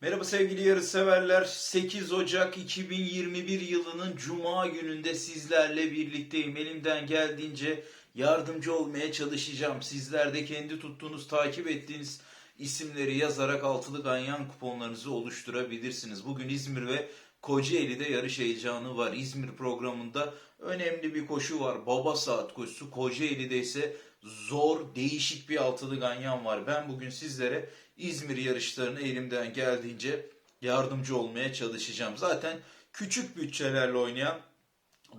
Merhaba sevgili yarışseverler. 8 Ocak 2021 yılının Cuma gününde sizlerle birlikteyim. Elimden geldiğince yardımcı olmaya çalışacağım. Sizler de kendi tuttuğunuz, takip ettiğiniz isimleri yazarak altılı ganyan kuponlarınızı oluşturabilirsiniz. Bugün İzmir ve Kocaeli'de yarış heyecanı var. İzmir programında önemli bir koşu var. Baba saat koşusu. Kocaeli'de ise zor, değişik bir altılı ganyan var. Ben bugün sizlere İzmir yarışlarını elimden geldiğince yardımcı olmaya çalışacağım. Zaten küçük bütçelerle oynayan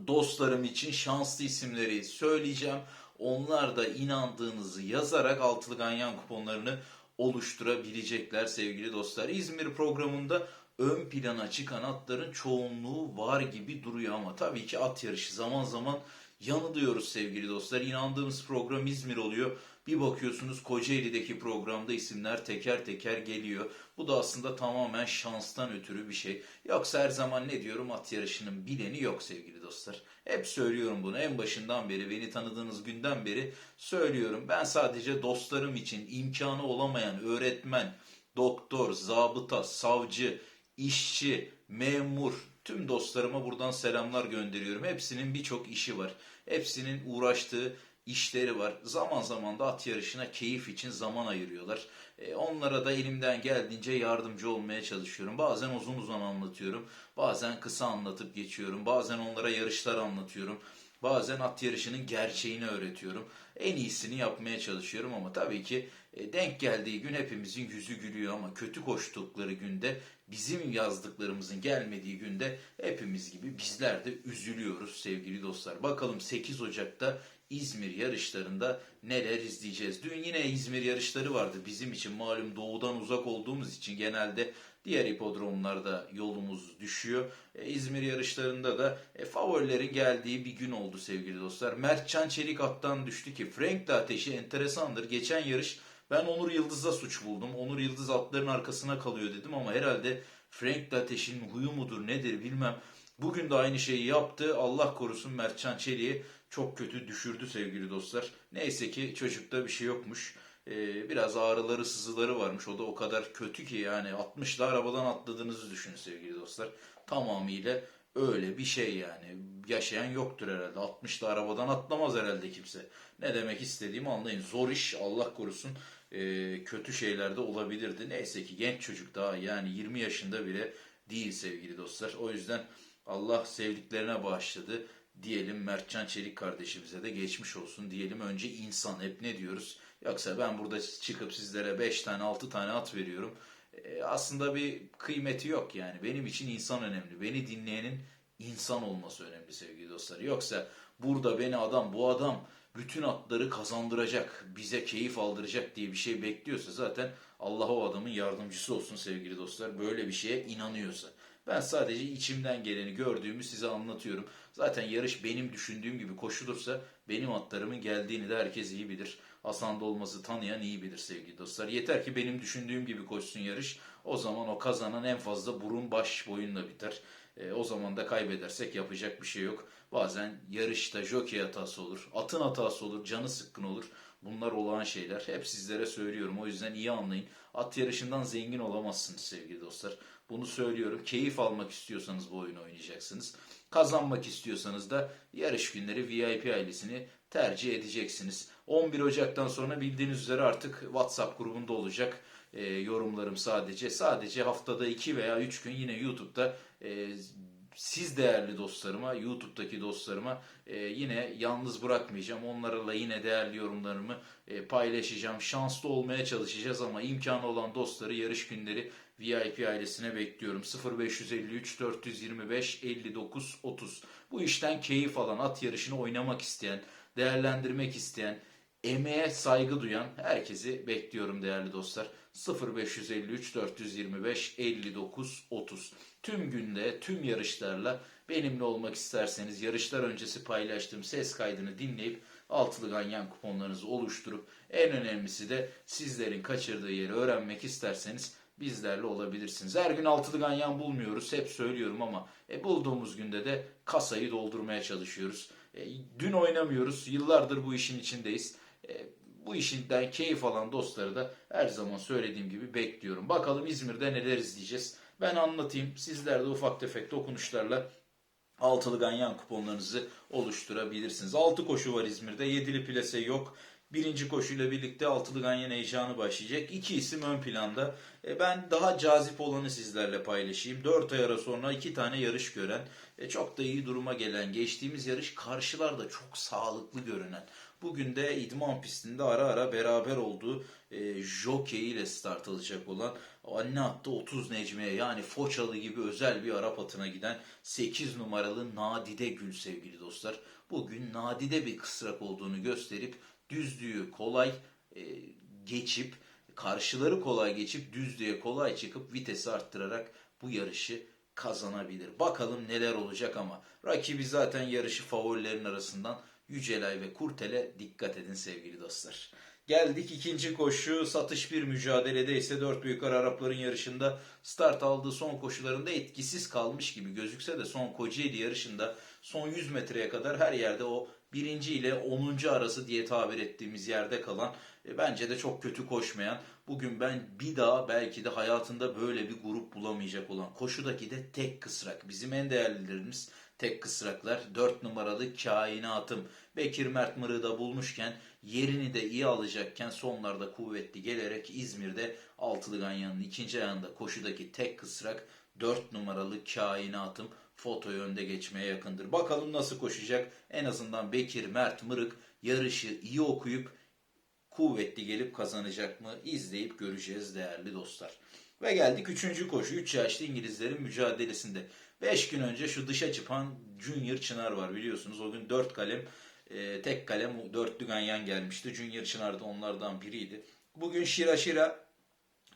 dostlarım için şanslı isimleri söyleyeceğim. Onlar da inandığınızı yazarak altılı ganyan kuponlarını oluşturabilecekler sevgili dostlar. İzmir programında ön plana çıkan atların çoğunluğu var gibi duruyor ama tabii ki at yarışı zaman zaman yanılıyoruz sevgili dostlar. İnandığımız program İzmir oluyor. Bir bakıyorsunuz Kocaeli'deki programda isimler teker teker geliyor. Bu da aslında tamamen şanstan ötürü bir şey. Yoksa her zaman ne diyorum at yarışının bileni yok sevgili dostlar. Hep söylüyorum bunu en başından beri beni tanıdığınız günden beri söylüyorum. Ben sadece dostlarım için imkanı olamayan öğretmen, doktor, zabıta, savcı, işçi, memur, tüm dostlarıma buradan selamlar gönderiyorum. Hepsinin birçok işi var. Hepsinin uğraştığı işleri var. Zaman zaman da at yarışına keyif için zaman ayırıyorlar. E, onlara da elimden geldiğince yardımcı olmaya çalışıyorum. Bazen uzun uzun anlatıyorum. Bazen kısa anlatıp geçiyorum. Bazen onlara yarışlar anlatıyorum. Bazen at yarışının gerçeğini öğretiyorum. En iyisini yapmaya çalışıyorum ama tabii ki e, denk geldiği gün hepimizin yüzü gülüyor ama kötü koştukları günde bizim yazdıklarımızın gelmediği günde hepimiz gibi bizler de üzülüyoruz sevgili dostlar. Bakalım 8 Ocak'ta İzmir yarışlarında neler izleyeceğiz. Dün yine İzmir yarışları vardı bizim için malum doğudan uzak olduğumuz için genelde diğer hipodromlarda yolumuz düşüyor. E, İzmir yarışlarında da e, favorilerin geldiği bir gün oldu sevgili dostlar. Mertcan Çelik attan düştü ki Frank de ateşi enteresandır. Geçen yarış ben Onur Yıldız'a suç buldum. Onur Yıldız atların arkasına kalıyor dedim ama herhalde Frank de ateşin huyu mudur nedir bilmem. Bugün de aynı şeyi yaptı. Allah korusun Mertcan Çelik'i çok kötü düşürdü sevgili dostlar. Neyse ki çocukta bir şey yokmuş. Ee, biraz ağrıları sızıları varmış. O da o kadar kötü ki yani 60'lı arabadan atladığınızı düşünün sevgili dostlar. Tamamıyla öyle bir şey yani. Yaşayan yoktur herhalde. 60'lı arabadan atlamaz herhalde kimse. Ne demek istediğimi anlayın. Zor iş Allah korusun e, kötü şeyler de olabilirdi. Neyse ki genç çocuk daha yani 20 yaşında bile değil sevgili dostlar. O yüzden Allah sevdiklerine bağışladı diyelim Mertcan Çelik kardeşimize de geçmiş olsun diyelim. Önce insan hep ne diyoruz? Yoksa ben burada çıkıp sizlere 5 tane 6 tane at veriyorum. E, aslında bir kıymeti yok yani. Benim için insan önemli. Beni dinleyenin insan olması önemli sevgili dostlar. Yoksa burada beni adam bu adam bütün atları kazandıracak, bize keyif aldıracak diye bir şey bekliyorsa zaten Allah o adamın yardımcısı olsun sevgili dostlar. Böyle bir şeye inanıyorsa. Ben sadece içimden geleni gördüğümü size anlatıyorum. Zaten yarış benim düşündüğüm gibi koşulursa benim atlarımın geldiğini de herkes iyi bilir. Hasan Dolmaz'ı tanıyan iyi bilir sevgili dostlar. Yeter ki benim düşündüğüm gibi koşsun yarış. O zaman o kazanan en fazla burun baş boyunla biter. E, o zaman da kaybedersek yapacak bir şey yok. Bazen yarışta jockey hatası olur, atın hatası olur, canı sıkkın olur. Bunlar olağan şeyler. Hep sizlere söylüyorum. O yüzden iyi anlayın. At yarışından zengin olamazsınız sevgili dostlar. Bunu söylüyorum. Keyif almak istiyorsanız bu oyunu oynayacaksınız. Kazanmak istiyorsanız da yarış günleri VIP ailesini tercih edeceksiniz. 11 Ocak'tan sonra bildiğiniz üzere artık WhatsApp grubunda olacak e, yorumlarım sadece. Sadece haftada 2 veya 3 gün yine YouTube'da e, siz değerli dostlarıma, YouTube'daki dostlarıma e, yine yalnız bırakmayacağım. Onlarla yine değerli yorumlarımı e, paylaşacağım. Şanslı olmaya çalışacağız ama imkanı olan dostları yarış günleri VIP ailesine bekliyorum. 0553 425 59 30. Bu işten keyif alan, at yarışını oynamak isteyen, değerlendirmek isteyen, emeğe saygı duyan herkesi bekliyorum değerli dostlar. 0553 425 59 30. Tüm günde, tüm yarışlarla benimle olmak isterseniz yarışlar öncesi paylaştığım ses kaydını dinleyip altılı ganyan kuponlarınızı oluşturup en önemlisi de sizlerin kaçırdığı yeri öğrenmek isterseniz bizlerle olabilirsiniz. Her gün altılı ganyan bulmuyoruz. Hep söylüyorum ama e, bulduğumuz günde de kasayı doldurmaya çalışıyoruz. E, dün oynamıyoruz. Yıllardır bu işin içindeyiz. E, Bu işinden keyif alan dostları da her zaman söylediğim gibi bekliyorum. Bakalım İzmir'de neler izleyeceğiz. Ben anlatayım. Sizler de ufak tefek dokunuşlarla altılı ganyan kuponlarınızı oluşturabilirsiniz. 6 koşu var İzmir'de. Yedili plase yok. Birinci koşuyla birlikte altılı ganyan heyecanı başlayacak. İki isim ön planda. E, ben daha cazip olanı sizlerle paylaşayım. 4 ay ara sonra iki tane yarış gören, e, çok da iyi duruma gelen, geçtiğimiz yarış karşılarda çok sağlıklı görünen. Bugün de idman pistinde ara ara beraber olduğu e, jockey ile start alacak olan anne attı 30 Necmiye yani Foçalı gibi özel bir Arap atına giden 8 numaralı Nadide Gül sevgili dostlar. Bugün nadide bir kısrak olduğunu gösterip düzlüğü kolay e, geçip karşıları kolay geçip düzlüğe kolay çıkıp vitesi arttırarak bu yarışı kazanabilir. Bakalım neler olacak ama rakibi zaten yarışı favorilerin arasından Yücelay ve Kurtel'e dikkat edin sevgili dostlar. Geldik ikinci koşu satış bir mücadelede ise dört büyük Arapların yarışında start aldığı son koşularında etkisiz kalmış gibi gözükse de son Kocaeli yarışında son 100 metreye kadar her yerde o birinci ile 10. arası diye tabir ettiğimiz yerde kalan e, bence de çok kötü koşmayan bugün ben bir daha belki de hayatında böyle bir grup bulamayacak olan koşudaki de tek kısrak bizim en değerlilerimiz tek kısraklar 4 numaralı kainatım Bekir Mert Mırı'yı da bulmuşken yerini de iyi alacakken sonlarda kuvvetli gelerek İzmir'de Altılı Ganyan'ın ikinci ayağında koşudaki tek kısrak 4 numaralı kainatım fotoyu önde geçmeye yakındır. Bakalım nasıl koşacak? En azından Bekir Mert Mırık yarışı iyi okuyup kuvvetli gelip kazanacak mı? İzleyip göreceğiz değerli dostlar. Ve geldik 3. koşu. 3 yaşlı İngilizlerin mücadelesinde. 5 gün önce şu dışa çıkan Junior Çınar var biliyorsunuz. O gün 4 kalem, e, tek kalem dörtlü ganyan gelmişti. Junior Çınar da onlardan biriydi. Bugün Şira Şira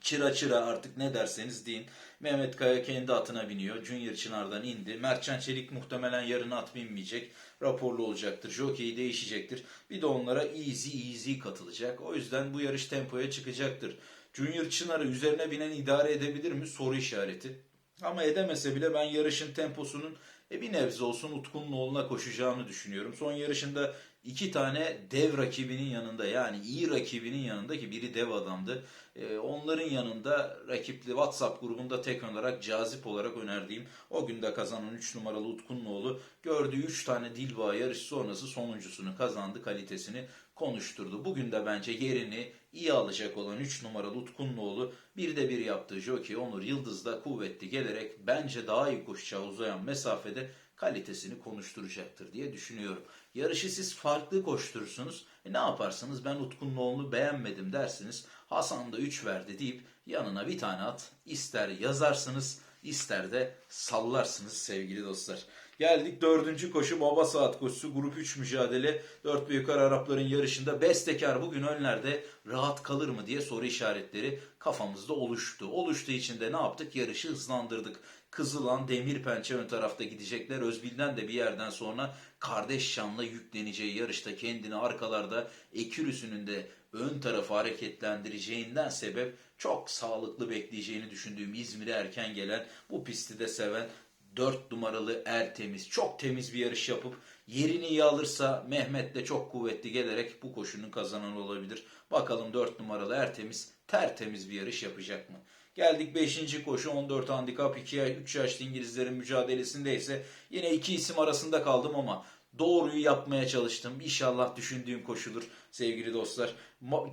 Çıra çıra artık ne derseniz deyin. Mehmet Kaya kendi atına biniyor. Junior Çınar'dan indi. Mertcan Çelik muhtemelen yarın at binmeyecek. Raporlu olacaktır. Jockey değişecektir. Bir de onlara easy easy katılacak. O yüzden bu yarış tempoya çıkacaktır. Junior Çınar'ı üzerine binen idare edebilir mi? Soru işareti. Ama edemese bile ben yarışın temposunun e, bir nebze olsun Utkunluoğlu'na koşacağını düşünüyorum. Son yarışında iki tane dev rakibinin yanında yani iyi rakibinin yanında ki biri dev adamdı. E, onların yanında rakipli WhatsApp grubunda tek olarak cazip olarak önerdiğim o günde kazanan 3 numaralı Utkunluoğlu gördüğü 3 tane Dilba yarış sonrası sonuncusunu kazandı kalitesini konuşturdu. Bugün de bence yerini iyi alacak olan 3 numaralı Utkunluoğlu bir de bir yaptığı jockey Onur Yıldız da kuvvetli gelerek bence daha iyi koşacağı uzayan mesafede kalitesini konuşturacaktır diye düşünüyorum. Yarışı siz farklı koşturursunuz. E ne yaparsınız ben Utkunluoğlu'nu beğenmedim dersiniz. Hasan da 3 verdi deyip yanına bir tane at. İster yazarsınız ister de sallarsınız sevgili dostlar. Geldik dördüncü koşu baba saat koşusu grup 3 mücadele. Dört büyük Arapların yarışında bestekar bugün önlerde rahat kalır mı diye soru işaretleri kafamızda oluştu. Oluştuğu için de ne yaptık? Yarışı hızlandırdık. Kızılan demir pençe ön tarafta gidecekler. Özbil'den de bir yerden sonra kardeş şanla yükleneceği yarışta kendini arkalarda Ekürüs'ünün de ön tarafı hareketlendireceğinden sebep çok sağlıklı bekleyeceğini düşündüğüm İzmir'e erken gelen bu pisti de seven 4 numaralı Ertemiz çok temiz bir yarış yapıp yerini iyi alırsa Mehmet de çok kuvvetli gelerek bu koşunun kazananı olabilir. Bakalım 4 numaralı Ertemiz tertemiz bir yarış yapacak mı? Geldik 5. koşu 14 handikap 2 3 yaşlı İngilizlerin mücadelesinde ise yine iki isim arasında kaldım ama doğruyu yapmaya çalıştım. İnşallah düşündüğüm koşudur sevgili dostlar.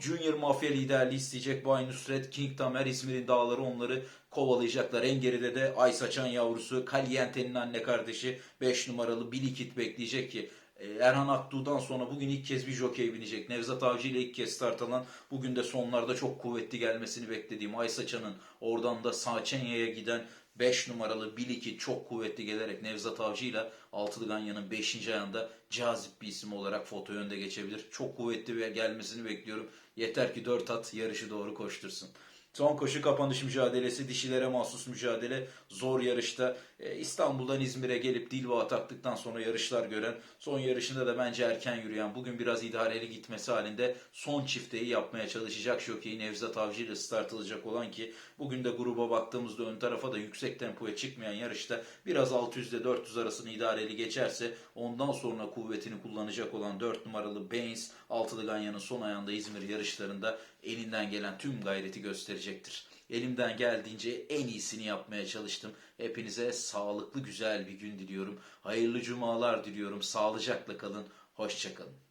Junior Mafya liderliği isteyecek Bay Nusret, King Tamer, İzmir'in dağları onları kovalayacaklar. En geride de Ay Saçan yavrusu, Caliente'nin anne kardeşi 5 numaralı Bilikit bekleyecek ki e, Erhan Aktuğ'dan sonra bugün ilk kez bir jokey binecek. Nevzat Avcı ile ilk kez start alan bugün de sonlarda çok kuvvetli gelmesini beklediğim Ay Saçan'ın oradan da Saçenya'ya giden 5 numaralı Biliki çok kuvvetli gelerek Nevzat Avcı ile Altılı Ganyan'ın 5. ayağında cazip bir isim olarak foto önde geçebilir. Çok kuvvetli ve gelmesini bekliyorum. Yeter ki 4 at yarışı doğru koştursun. Son koşu kapanış mücadelesi, dişilere mahsus mücadele, zor yarışta. E, İstanbul'dan İzmir'e gelip Dilva taktıktan sonra yarışlar gören, son yarışında da bence erken yürüyen, bugün biraz idareli gitmesi halinde son çifteyi yapmaya çalışacak jockey Nevzat Avcı ile start alacak olan ki bugün de gruba baktığımızda ön tarafa da yüksek tempoya çıkmayan yarışta biraz 600 ile 400 arasını idareli geçerse ondan sonra kuvvetini kullanacak olan 4 numaralı Baines, altılı Ganyan'ın son ayağında İzmir yarışlarında elinden gelen tüm gayreti gösterecektir. Elimden geldiğince en iyisini yapmaya çalıştım. Hepinize sağlıklı güzel bir gün diliyorum. Hayırlı cumalar diliyorum. Sağlıcakla kalın. Hoşçakalın.